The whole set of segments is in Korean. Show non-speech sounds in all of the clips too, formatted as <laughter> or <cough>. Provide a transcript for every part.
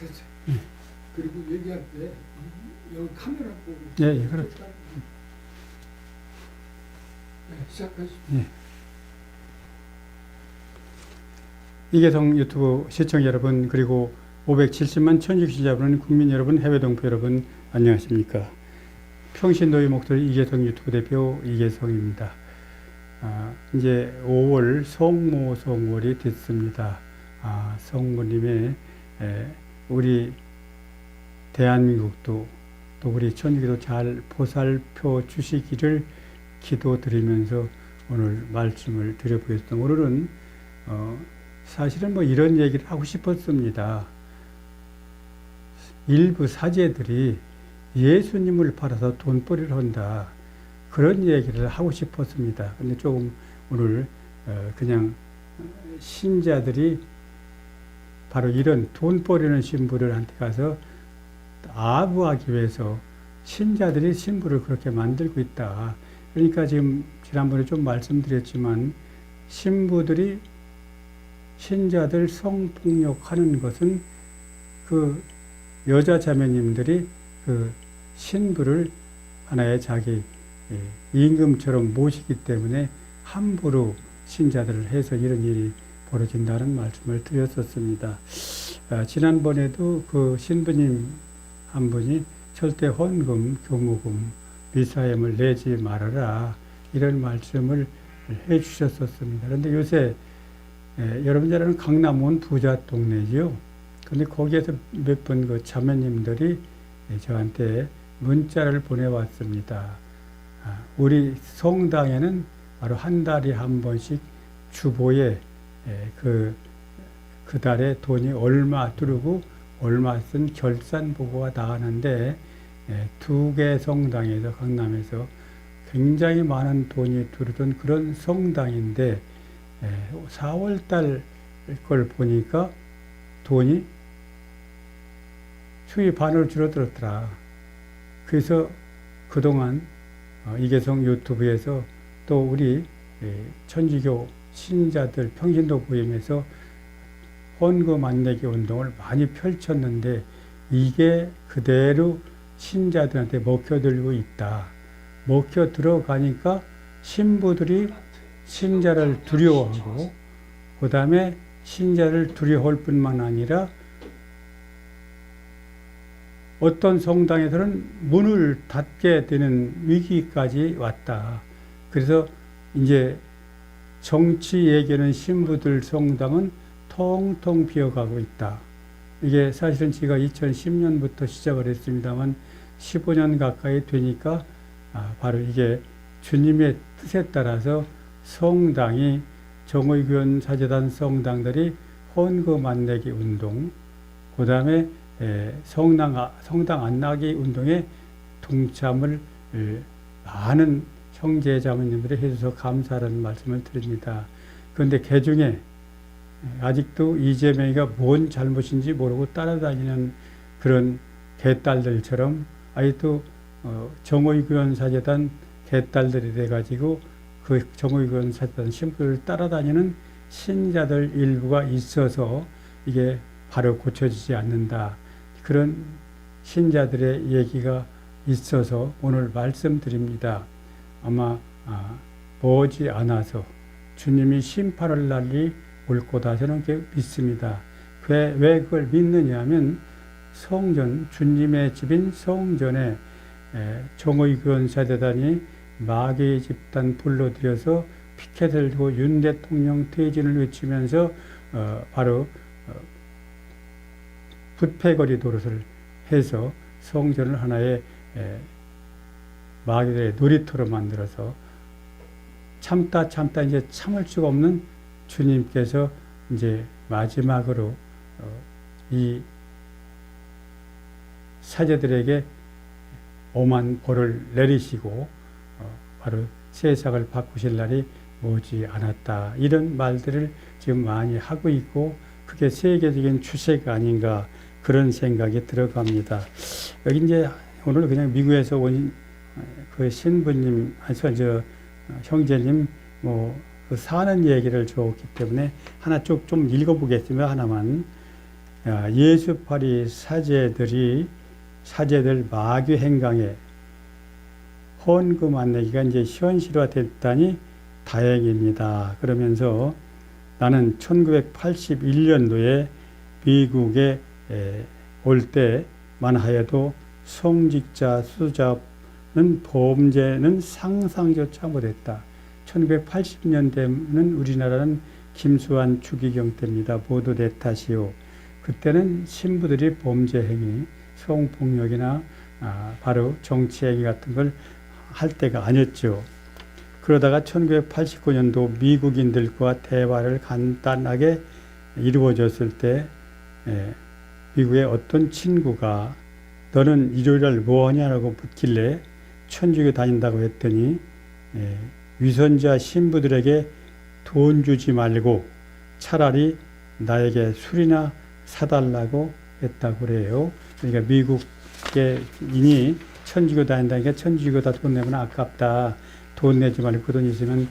됐어. 예. 그리고 얘기할 때 여기 카메라 보고. 예, 예, 그렇죠. 네, 시작하시죠. 이계성 유튜브 시청자 여러분 그리고 570만 천주 시자 여러분 국민 여러분 해외 동포 여러분 안녕하십니까 평신도의 목소리 이계성 유튜브 대표 이계성입니다 아, 이제 5월 성모성월이 됐습니다 아, 성모님의 에, 우리 대한민국도 또 우리 천주교도 잘 보살펴 주시기를 기도드리면서 오늘 말씀을 드려보겠습니다 오늘은 어, 사실은 뭐 이런 얘기를 하고 싶었습니다. 일부 사제들이 예수님을 팔아서 돈벌이를 한다. 그런 얘기를 하고 싶었습니다. 근데 조금 오늘 어, 그냥 신자들이 바로 이런 돈벌이는 신부들한테 가서 아부하기 위해서 신자들이 신부를 그렇게 만들고 있다. 그러니까 지금 지난번에 좀 말씀드렸지만 신부들이 신자들 성폭력하는 것은 그 여자 자매님들이 그 신부를 하나의 자기 예, 임금처럼 모시기 때문에 함부로 신자들을 해서 이런 일이 벌어진다는 말씀을 드렸었습니다. 아, 지난번에도 그 신부님 한 분이 절대 헌금, 교무금, 미사임을 내지 말아라 이런 말씀을 해 주셨었습니다. 그런데 요새 예, 여러분 잘 아는 강남은 부자 동네지요. 근데 거기에서 몇번그 자매님들이 예, 저한테 문자를 보내왔습니다. 아, 우리 성당에는 바로 한 달에 한 번씩 주보에 예, 그, 그 달에 돈이 얼마 들고 얼마 쓴 결산 보고가 나가는데 예, 두개 성당에서 강남에서 굉장히 많은 돈이 들던 그런 성당인데 4월 달 걸 보니까 돈이 추위 반을 줄어들었더라. 그래서 그동안 어, 이계성 유튜브에서 또 우리 예, 천주교 신자들 평신도 모임에서 헌금 안 내기 운동을 많이 펼쳤는데 이게 그대로 신자들한테 먹혀들고 있다. 먹혀 들어가니까 신부들이 신자를 두려워하고 그 다음에 신자를 두려워할 뿐만 아니라 어떤 성당에서는 문을 닫게 되는 위기까지 왔다. 그래서 이제 정치 얘기는 신부들 성당은 통통 비어가고 있다. 이게 사실은 제가 2010년부터 시작을 했습니다만 15년 가까이 되니까 아, 바로 이게 주님의 뜻에 따라서 성당이 정의교원 사제단 성당들이 헌금 안 내기 운동, 그 다음에 성당, 아- 성당 안 나기 운동에 동참을 에, 많은 형제 자매님들이 해주셔서 감사하는 말씀을 드립니다. 그런데 그 중에 아직도 이재명이가 뭔 잘못인지 모르고 따라다니는 그런 개딸들처럼 아직도 어, 정의교원 사제단 개딸들이 돼가지고 그 정의교원 사제단 신부를 따라다니는 신자들 일부가 있어서 이게 바로 고쳐지지 않는다. 그런 신자들의 얘기가 있어서 오늘 말씀드립니다. 아마 아, 머지 않아서 주님이 심판을 날리 올 거다 저는 그렇게 믿습니다. 왜, 왜 그걸 믿느냐 하면 성전, 주님의 집인 성전에 에, 정의교원 사대단이 마귀 집단 불러들여서 피켓 들고 윤 대통령 퇴진을 외치면서 어, 바로 어, 부패거리 도로를 해서 성전을 하나의 에, 마귀들의 놀이터로 만들어서 참다 참다 이제 참을 수가 없는 주님께서 이제 마지막으로 어, 이 사제들에게 오만 벌을 내리시고 어, 바로 세상을 바꾸실 날이 오지 않았다. 이런 말들을 지금 많이 하고 있고 그게 세계적인 추세가 아닌가 그런 생각이 들어갑니다. 여기 이제 오늘 그냥 미국에서 온 그 신부님, 아니 저 형제님 뭐 그 사는 얘기를 줬기 때문에 하나 쭉 좀 읽어보겠습니다. 하나만. 아, 예수파리 사제들이 사제들 마귀 행강에 헌금 안 내기가 이제 현실화 됐다니 다행입니다. 그러면서 나는 1981년도에 미국에 올 때만 하여도 성직자 수잡 는 범죄는 상상조차 못했다. 1980년대는 우리나라는 김수환 추기경 때입니다. 모두 내 탓이요. 그때는 신부들이 범죄 행위, 성폭력이나 아, 바로 정치 행위 같은 걸 할 때가 아니었죠. 그러다가 1989년도 미국인들과 대화를 간단하게 이루어졌을 때 예, 미국의 어떤 친구가 너는 일요일 날 뭐하냐라고 묻길래 천주교 다닌다고 했더니 예, 위선자 신부들에게 돈 주지 말고 차라리 나에게 술이나 사달라고 했다고 그래요. 그러니까 미국의 인이 천주교 다닌다니까 천주교 다 돈 내면 아깝다. 돈 내지 말고 그돈 있으면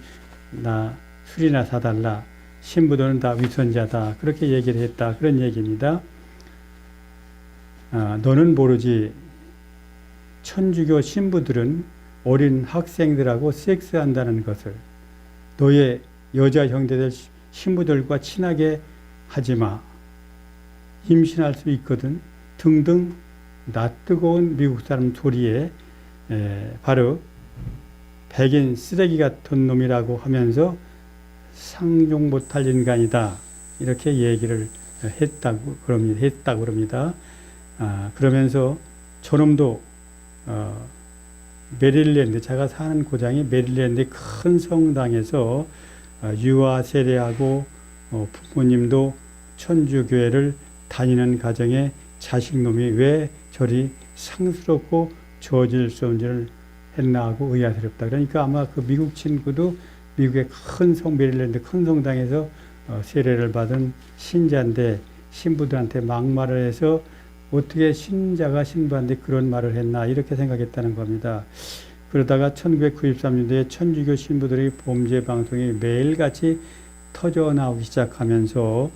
나 술이나 사달라. 신부들은 다 위선자다. 그렇게 얘기를 했다. 그런 얘기입니다. 아, 너는 모르지. 천주교 신부들은 어린 학생들하고 섹스한다는 것을 너의 여자 형제들 신부들과 친하게 하지 마. 임신할 수 있거든. 등등 나 뜨거운 미국 사람 소리에 에, 바로 백인 쓰레기 같은 놈이라고 하면서 상종 못할 인간이다. 이렇게 얘기를 했다고 그럽니다. 했다고 그럽니다. 아, 그러면서 저놈도 어, 메릴랜드 제가 사는 고장이 메릴랜드 큰 성당에서 어, 유아 세례하고 어, 부모님도 천주교회를 다니는 가정에 자식놈이 왜 저리 상스럽고 저질 수 없는지를 했나 하고 의아스럽다. 그러니까 아마 그 미국 친구도 미국의 큰 성, 메릴랜드 큰 성당에서 어, 세례를 받은 신자인데 신부들한테 막말을 해서 어떻게 신자가 신부한테 그런 말을 했나 이렇게 생각했다는 겁니다. 그러다가 1993년도에 천주교 신부들의 범죄 방송이 매일같이 터져 나오기 시작하면서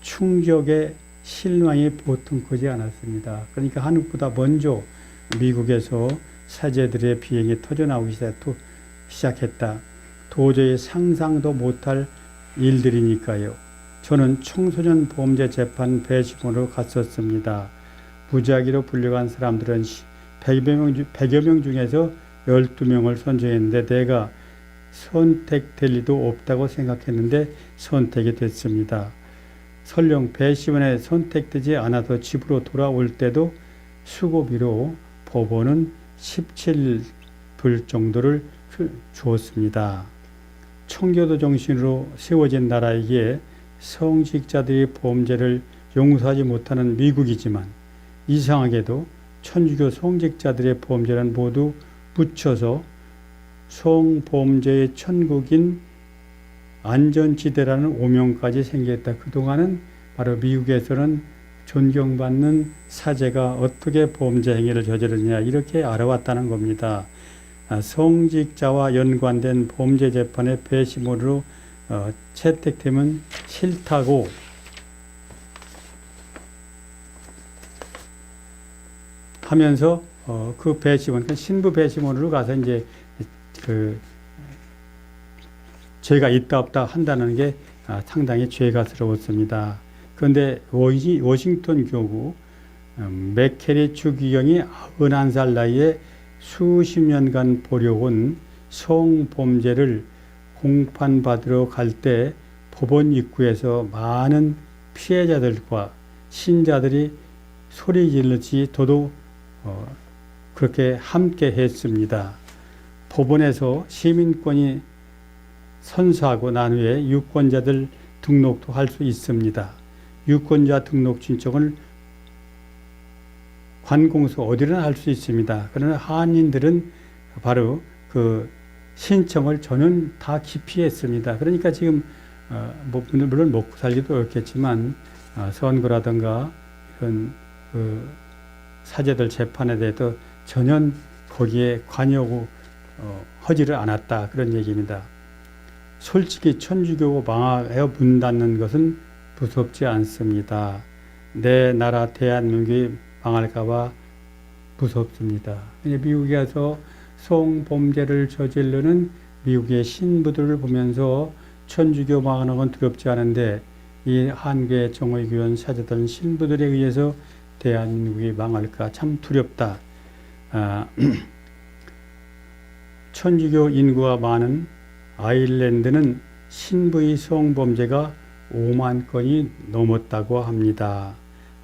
충격의 실망이 보통 크지 않았습니다. 그러니까 한국보다 먼저 미국에서 사제들의 비행이 터져 나오기 시작했다. 도저히 상상도 못할 일들이니까요. 저는 청소년 범죄 재판 배심원으로 갔었습니다. 무작위로 불려간 사람들은 100여 명, 100여 명 중에서 12명을 선정했는데 내가 선택될 리도 없다고 생각했는데 선택이 됐습니다. 설령 배심원에 선택되지 않아도 집으로 돌아올 때도 수고비로 법원은 17불 정도를 주었습니다. 청교도 정신으로 세워진 나라이기에 성직자들이 범죄를 용서하지 못하는 미국이지만 이상하게도 천주교 성직자들의 범죄는 모두 묻혀서 성범죄의 천국인 안전지대라는 오명까지 생겼다. 그동안은 바로 미국에서는 존경받는 사제가 어떻게 범죄 행위를 저지르냐 이렇게 알아왔다는 겁니다. 아, 성직자와 연관된 범죄 재판의 배심원으로 어, 채택되면 싫다고 하면서 어, 그 배심원, 그 신부 배심원으로 가서 이제 그 죄가 있다 없다 한다는 게 아, 상당히 죄가스러웠습니다. 그런데 워싱턴 교구 음, 맥케리 주기경이 91살 나이에 수십 년간 보려온 성범죄를 공판받으러 갈 때 법원 입구에서 많은 피해자들과 신자들이 소리 질렀지 어, 그렇게 함께 했습니다. 법원에서 시민권이 선수하고 난 후에 유권자들 등록도 할 수 있습니다. 유권자 등록 신청을 관공서 어디나 할 수 있습니다. 그러나 한인들은 바로 그 신청을 저는 다 기피했습니다. 그러니까 지금 어, 뭐 물론 먹고 살기도 어렵겠지만 어, 선거라든가 이런 그 사제들 재판에 대해서 전혀 거기에 관여하고 어, 하지를 않았다 그런 얘기입니다. 솔직히 천주교가 망하여 문 닫는 것은 무섭지 않습니다. 내 나라 대한민국이 망할까봐 무섭습니다. 미국에 가서 성범죄를 저지르는 미국의 신부들을 보면서 천주교 망하는 건 두렵지 않은데 이 한국의 정의교원 사제들 신부들에 의해서 대한민국이 망할까 참 두렵다. 아, <clears throat> 천주교 인구가 많은 아일랜드는 신부의 성범죄가 5만 건이 넘었다고 합니다.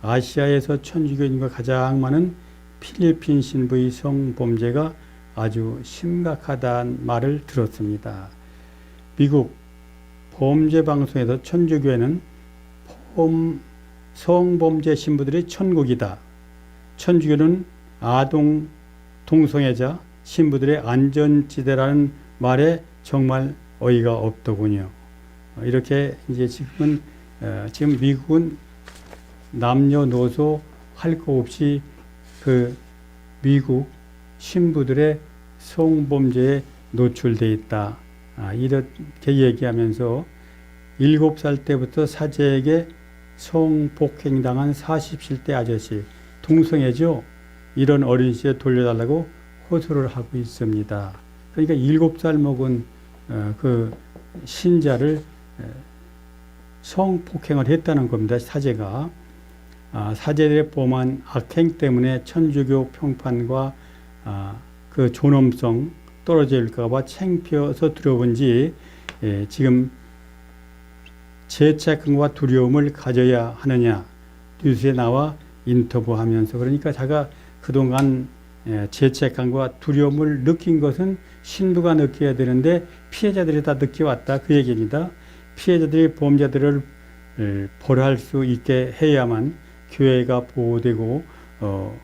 아시아에서 천주교 인구가 가장 많은 필리핀 신부의 성범죄가 아주 심각하다는 말을 들었습니다. 미국 범죄 방송에서 천주교회는 범, 성범죄 신부들의 천국이다. 천주교는 아동 동성애자 신부들의 안전지대라는 말에 정말 어이가 없더군요. 어, 이렇게 이제 지금은 어, 지금 미국은 남녀노소 할거 없이 그 미국 신부들의 성범죄에 노출돼 있다. 아, 이렇게 얘기하면서 일곱 살 때부터 사제에게 성폭행당한 40대 아저씨 동성애죠. 이런 어린 시에 돌려달라고 호소를 하고 있습니다. 그러니까 일곱 살 먹은 어, 그 신자를 에, 성폭행을 했다는 겁니다. 사제가 아, 사제들의 범한 악행 때문에 천주교 평판과 아, 그 존엄성 떨어질까봐 창피해서 들어본지 예, 지금 죄책감과 두려움을 가져야 하느냐. 뉴스에 나와 인터뷰하면서. 그러니까 자가 그동안 예, 죄책감과 두려움을 느낀 것은 신부가 느껴야 되는데 피해자들이 다 느껴왔다. 그 얘기입니다. 피해자들이 범죄들을 에, 벌할 수 있게 해야만 교회가 보호되고 어,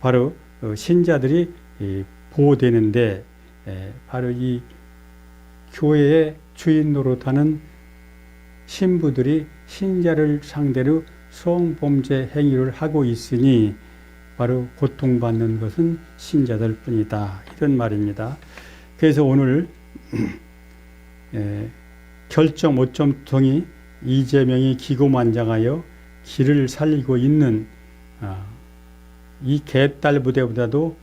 바로 어, 신자들이 이, 보호되는데 에, 바로 이 교회의 주인 노릇하는 신부들이 신자를 상대로 성범죄 행위를 하고 있으니 바로 고통받는 것은 신자들 뿐이다. 이런 말입니다. 그래서 오늘 에, <clears throat> 결정 5점통이 이재명이 기고만장하여 길을 살리고 있는 아, 이 개딸 부대보다도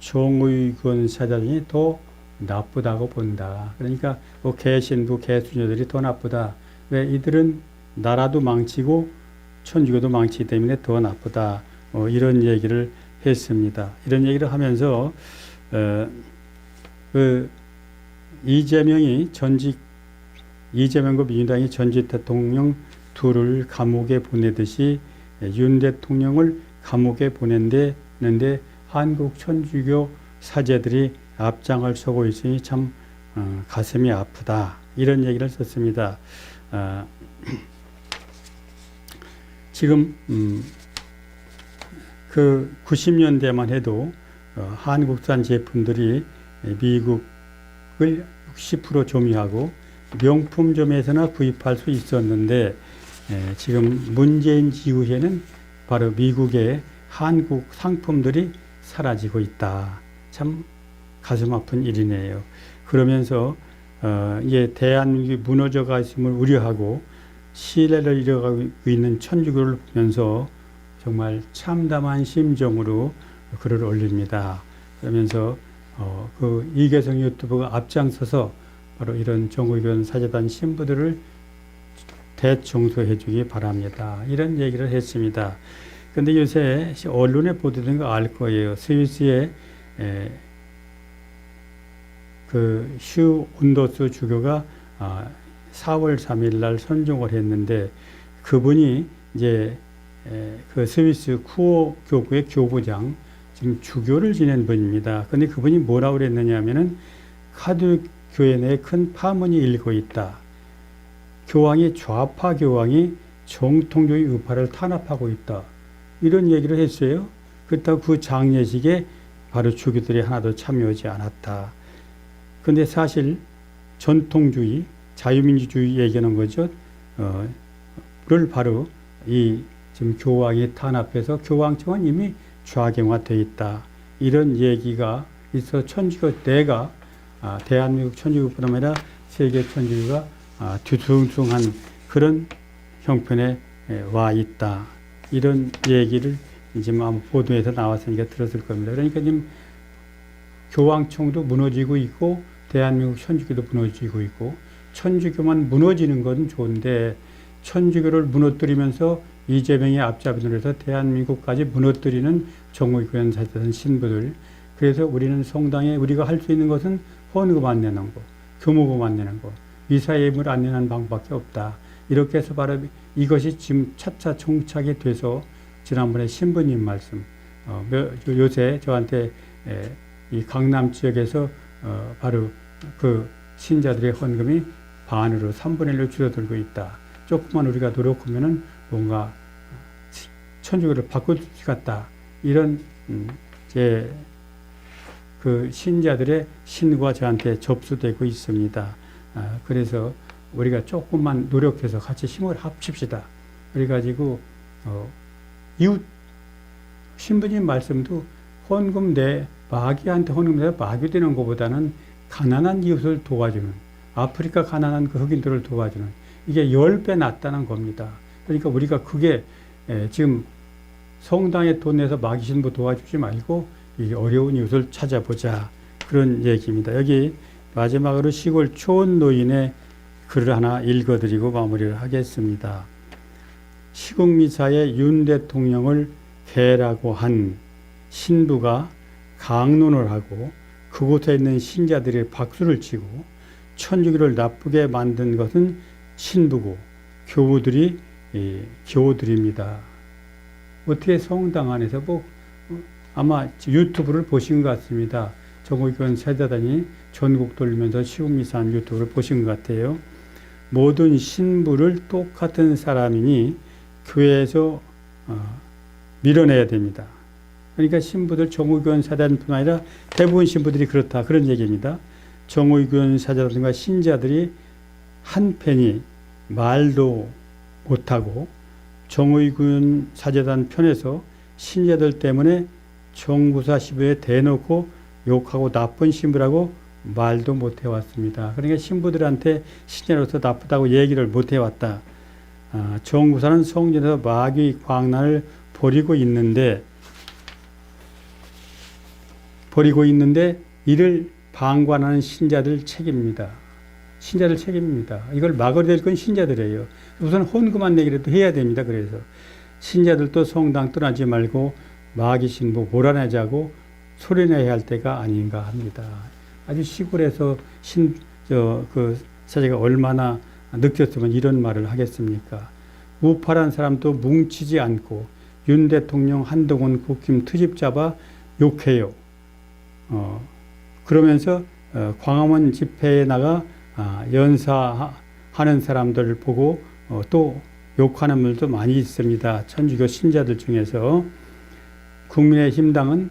정의권 사장이 더 나쁘다고 본다. 그러니까 그 개신부 개수녀들이 더 나쁘다. 왜 이들은 나라도 망치고 천주교도 망치기 때문에 더 나쁘다. 어, 이런 얘기를 했습니다. 이런 얘기를 하면서 어, 그 이재명이 전직 이재명과 민주당이 전직 대통령 둘을 감옥에 보내듯이 윤 대통령을 감옥에 보낸데 한국 천주교 사제들이 앞장을 서고 있으니 참 어, 가슴이 아프다 이런 얘기를 썼습니다. 아, 지금 음, 그 90년대만 해도 어, 한국산 제품들이 미국을 60% 점유하고 명품점에서나 구입할 수 있었는데 에, 지금 문재인 이후에는 바로 미국의 한국 상품들이 사라지고 있다. 참 가슴 아픈 일이네요. 그러면서 어, 이제 대한민국이 무너져가 있음을 우려하고 신뢰를 잃어가고 있는 천주교를 보면서 정말 참담한 심정으로 글을 올립니다. 그러면서 어, 그 이계성 유튜브가 앞장서서 바로 이런 정의견 사제단 신부들을 대청소해 주기 바랍니다. 이런 얘기를 했습니다. 근데 요새 언론에 보도된 거 알 거예요. 스위스의 에, 그슈 온더스 주교가 아, 4월 3일 날 선종을 했는데 그분이 이제 에, 그 스위스 쿠어 교구의 교부장 지금 주교를 지낸 분입니다. 근데 그분이 뭐라고 그랬느냐면은 카드 교회 내에 큰 파문이 일고 있다. 교황이 좌파 교황이 정통교의 우파를 탄압하고 있다. 이런 얘기를 했어요. 그렇다고 그 장례식에 바로 주교들이 하나도 참여하지 않았다. 근데 사실 전통주의, 자유민주주의 얘기하는 거죠. 어, 를 바로 이 지금 교황이 탄압해서 교황청은 이미 좌경화되어 있다. 이런 얘기가 있어 천주교 내가 아, 대한민국 천주교뿐만 아니라 세계 천주교가 아, 뒤숭숭한 그런 형편에 에, 와 있다. 이런 얘기를 이제 뭐 아마 보도에서 나왔으니까 들었을 겁니다. 그러니까 지금 교황청도 무너지고 있고 대한민국 천주교도 무너지고 있고 천주교만 무너지는 건 좋은데 천주교를 무너뜨리면서 이재명의 앞잡이로 해서 대한민국까지 무너뜨리는 정의교연 사전 신부들. 그래서 우리는 성당에 우리가 할 수 있는 것은 헌금 안 내는 거 교무금 안 내는 거 예물 안 내는 방법밖에 없다. 이렇게 해서 바로 이것이 지금 차차 정착이 돼서 지난번에 신부님 말씀 어, 며- 요새 저한테 에, 이 강남 지역에서 어, 바로 그 신자들의 헌금이 반으로 3분의 1로 줄어들고 있다. 조금만 우리가 노력하면은 뭔가 천주교를 바꿀 수 같다. 이런 음, 제그 신자들의 신과 저한테 접수되고 있습니다. 아, 그래서 우리가 조금만 노력해서 같이 힘을 합칩시다. 그래가지고 어, 이웃 신부님 말씀도 헌금 내 마귀한테 헌금 내 마귀 되는 것보다는 가난한 이웃을 도와주는 아프리카 가난한 그 흑인들을 도와주는 이게 열배 낫다는 겁니다. 그러니까 우리가 그게 에, 지금 성당에 돈 내서 마귀 신부 도와주지 말고 이 어려운 이웃을 찾아보자 그런 얘기입니다. 여기 마지막으로 시골 초원 노인의 글을 하나 읽어드리고 마무리를 하겠습니다. 시국 미사에 윤 대통령을 개라고 한 신부가 강론을 하고 그곳에 있는 신자들이 박수를 치고 천주교를 나쁘게 만든 것은 신부고 교우들이 이, 교우들입니다. 어떻게 성당 안에서 뭐 어, 아마 유튜브를 보신 것 같습니다. 정의교원 세대단이 전국 돌면서 시국미사한 유튜브를 보신 것 같아요. 모든 신부를 똑같은 사람이니 교회에서 어, 밀어내야 됩니다. 그러니까 신부들 정의교원 사단뿐 아니라 대부분 신부들이 그렇다 그런 얘기입니다. 정의교원 사자들과 신자들이 한 편이 말도 못하고 정의군 사제단 편에서 신자들 때문에 정부사 시부에 대놓고 욕하고 나쁜 신부라고 말도 못 해왔습니다. 그러니까 신부들한테 신자로서 나쁘다고 얘기를 못 해왔다. 아, 정부사는 성전에서 마귀 광란을 벌이고 있는데 벌이고 있는데 이를 방관하는 신자들 책임입니다. 신자들 책임입니다. 이걸 막아야 될 건 신자들이에요. 우선 헌금만 내기라도 해야 됩니다. 그래서 신자들도 성당 떠나지 말고 마귀 신부 몰아내자고 소리내야 할 때가 아닌가 합니다. 아주 시골에서 신 저 그 사제가 얼마나 느꼈으면 이런 말을 하겠습니까? 우파란 사람도 뭉치지 않고 윤 대통령 한동훈 국힘 트집 잡아 욕해요. 어, 그러면서 어, 광화문 집회에 나가 아, 연사하는 사람들을 보고 어, 또 욕하는 분들도 많이 있습니다. 천주교 신자들 중에서 국민의힘당은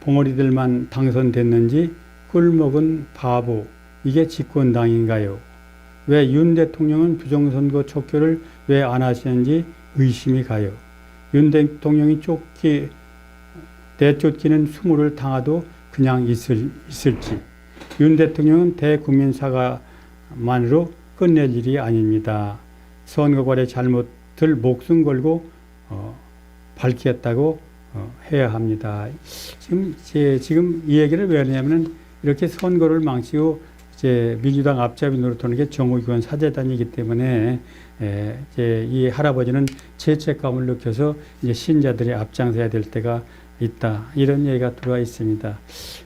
봉어리들만 당선됐는지 꿀먹은 바보 이게 집권당인가요? 왜 윤 대통령은 부정선거 촉결을 왜안 하시는지 의심이 가요. 윤 대통령이 쫓기 내쫓기는 수모를 당하도 그냥 있을, 있을지 윤 대통령은 대국민 사과만으로 끝낼 일이 아닙니다. 선거관의 잘못을 목숨 걸고 어, 밝히겠다고 어, 해야 합니다. 지금 제, 지금 이 얘기를 왜 하냐면은 이렇게 선거를 망치고 이제 민주당 앞잡이 노릇하는 게 정의교원 사재단이기 때문에 에, 이제 이 할아버지는 죄책감을 느껴서 이제 신자들이 앞장서야 될 때가 있다 이런 얘기가 들어와 있습니다.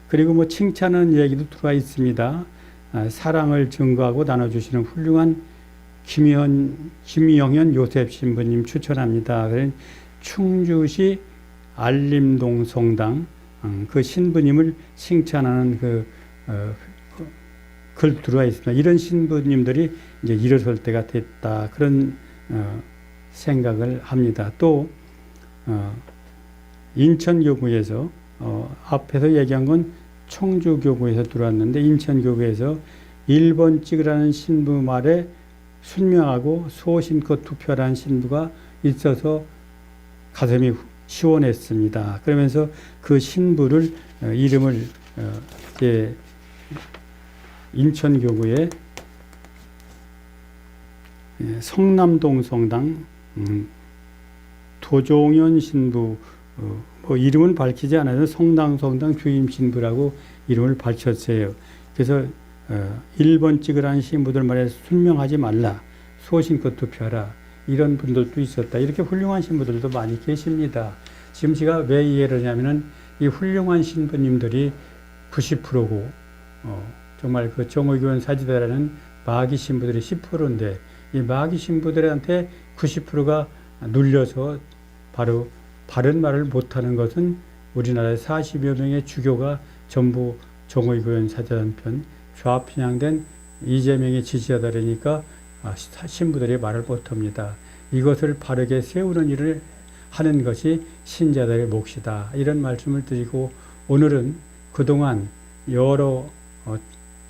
그리고 뭐 칭찬하는 얘기도 들어와 있습니다. 아, 사랑을 증거하고 나눠주시는 훌륭한 김현, 김영현 요셉 신부님 추천합니다. 충주시 알림동 성당 음, 그 신부님을 칭찬하는 그, 어, 그, 글 들어와 있습니다. 이런 신부님들이 이제 일어설 때가 됐다 그런 어, 생각을 합니다. 또 어, 인천교구에서 어, 앞에서 얘기한 건 청주교구에서 들어왔는데 인천교구에서 1번 찍으라는 신부 말에 순명하고 소신껏 투표하는 신부가 있어서 가슴이 시원했습니다. 그러면서 그 신부를 어, 이름을 어, 예, 성남동 성당 음, 도종현 신부 어, 뭐 이름은 밝히지 않아서 성당 성당 주임 신부라고 이름을 밝혔어요. 그래서 어, 1번 찍으라는 신부들 말에 순명하지 말라 소신껏 투표하라 이런 분들도 있었다. 이렇게 훌륭한 신부들도 많이 계십니다. 지금 제가 왜 이해를 하냐면은 이 훌륭한 신부님들이 90%고 어, 정말 그 정의교원 사지대라는 마귀 신부들이 10%인데 이 마귀 신부들한테 90%가 눌려서 바로 바른 말을 못하는 것은 우리나라의 40여 명의 주교가 전부 정의교원 사제단 편 좌편향된 이재명의 지지자들이니까 아, 시- 신부들이 말을 못합니다. 이것을 바르게 세우는 일을 하는 것이 신자들의 몫이다. 이런 말씀을 드리고 오늘은 그동안 여러 어,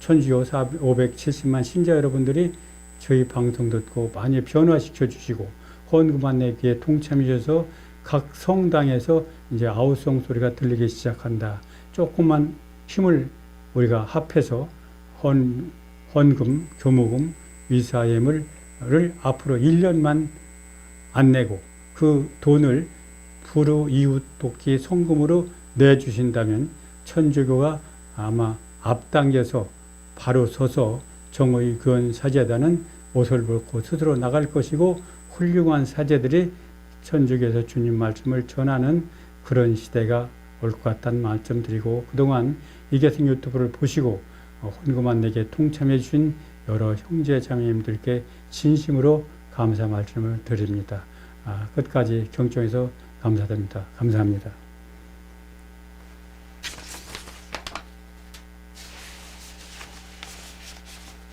천주교 570만 신자 여러분들이 저희 방송 듣고 많이 변화시켜 주시고 헌금한 내기에 동참해 주셔서 각 성당에서 이제 아우성 소리가 들리기 시작한다. 조금만 힘을 우리가 합해서 헌, 헌금, 교무금, 위사예물을 앞으로 1년만 안 내고 그 돈을 부르 이웃 돕기 성금으로 내주신다면 천주교가 아마 앞당겨서 바로 서서 정의 교원 사제단은 벗고 스스로 나갈 것이고 훌륭한 사제들이 천주교에서 주님 말씀을 전하는 그런 시대가 올 것 같다는 말씀 드리고 그동안 이계승 유튜브를 보시고 어, 헌금한 내게 통참해 주신 여러 형제 자매님들께 진심으로 감사 말씀을 드립니다. 아, 끝까지 경청해서 감사드립니다. 감사합니다.